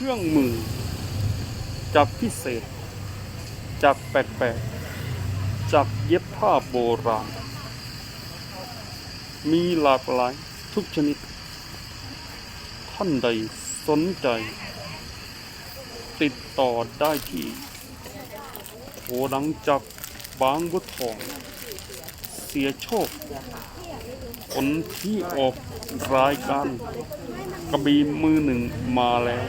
ครื่องมือ จากพิเศษ จากแปลกๆจากเย็บผ้าโบราณ มีหลากหลายทุกชนิด ท่านใดสนใจ ติดต่อได้ที่โหดังจากบางบัวทอง เสียโชคคนที่ออกรายการกระบีมือหนึ่งมาแล้ว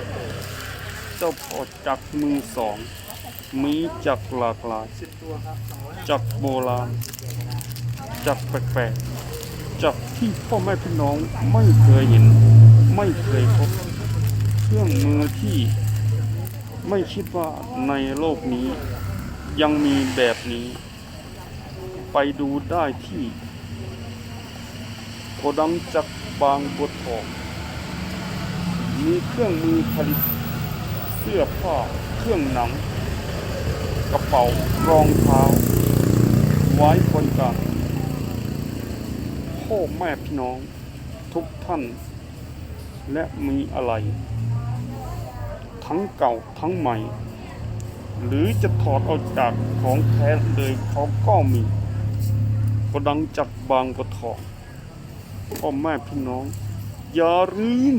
เจ้าพอจักมือสอง มีจักหลากหลาย จักโบราณ จักแปลกๆ จักที่พ่อแม่พี่น้องไม่เคยเห็น ไม่เคยพบ เครื่องมือที่ไม่คิดว่าในโลกนี้ยังมีแบบนี้ ไปดูได้ที่โกดังจักบางบัวทองมีเครื่องมือผลิต สื้อผ้าเครื่องหนัง กระเป๋ารองเท้า ไว้บริการพ่อแม่พี่น้องทุกท่าน และมีอะไร ทั้งเก่าทั้งใหม่ หรือจะถอดออกจากของแท้เลยเขาก็มีกระดังจักบางกระทองพ่อแม่พี่น้อง อย่าลืม